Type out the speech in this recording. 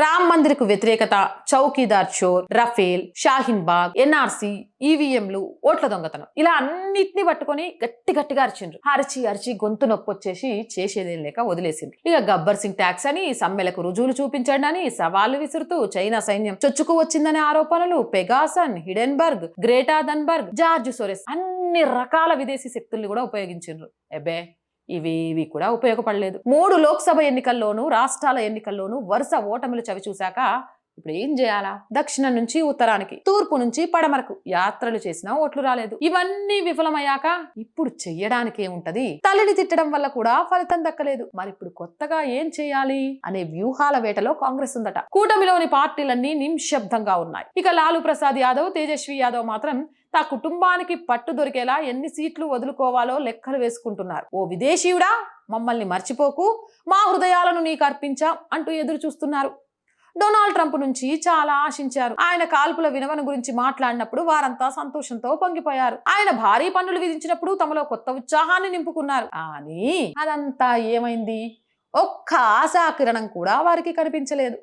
రామ్ మందిర్కు వ్యతిరేకత చౌకీదార్ చోర్ రఫేల్ షాహిన్ బాగ్ ఎన్ఆర్సి ఈవీఎంలు ఓట్ల దొంగతనం. ఇలా అన్నిటిని పట్టుకొని గట్టి గట్టిగా అరిచిండ్రు. అరిచి అరిచి గొంతు నొప్పి వచ్చేసి చేసేదేం లేక వదిలేసింది ఇక గబ్బర్ సింగ్ ట్యాక్స్ అని సమ్మెలకు రుజువులు చూపించండి అని సవాళ్ళు విసురుతూ చైనా సైన్యం చొచ్చుకు వచ్చిందనే ఆరోపణలు Pegasus Hindenburg Greta Thunberg George Soros అన్ని రకాల విదేశీ శక్తుల్ని కూడా ఉపయోగించిండ్రు. ఎబే ఇవేవి కూడా ఉపయోగపడలేదు. మూడు లోక్సభ ఎన్నికల్లోనూ రాష్ట్రాల ఎన్నికల్లోనూ వరుస ఓటమిలు చవి చూశాక ఇప్పుడు ఏం చేయాలా? దక్షిణం నుంచి ఉత్తరానికి తూర్పు నుంచి పడమరకు యాత్రలు చేసినా ఓట్లు రాలేదు. ఇవన్నీ విఫలమయ్యాక ఇప్పుడు చెయ్యడానికి ఏముంటది తల్లిని తిట్టడం వల్ల కూడా ఫలితం దక్కలేదు. మరి ఇప్పుడు కొత్తగా ఏం చేయాలి? అనే వ్యూహాల వేటలో కాంగ్రెస్ ఉందట. కూటమిలోని పార్టీలన్నీ నిశ్శబ్దంగా ఉన్నాయి. ఇక లాలు ప్రసాద్ యాదవ్ తేజస్వి యాదవ్ మాత్రం తా కుటుంబానికి పట్టు దొరికేలా ఎన్ని సీట్లు వదులుకోవాలో లెక్కలు వేసుకుంటున్నారు. ఓ విదేశీయుడా? మమ్మల్ని మర్చిపోకు. మా హృదయాలను నీకు అర్పించాం అంటూ ఎదురు చూస్తున్నారు డొనాల్డ్ ట్రంప్ నుంచి చాలా ఆశించారు. ఆయన కాల్పుల వినవన గురించి మాట్లాడినప్పుడు వారంతా సంతోషంతో పొంగిపోయారు. ఆయన భారీ పన్నులు విధించినప్పుడు తమలో కొత్త ఉత్సాహాన్ని నింపుకున్నారు. కానీ అదంతా ఏమైంది? ఒక్క ఆశాకిరణం కూడా వారికి కనిపించలేదు.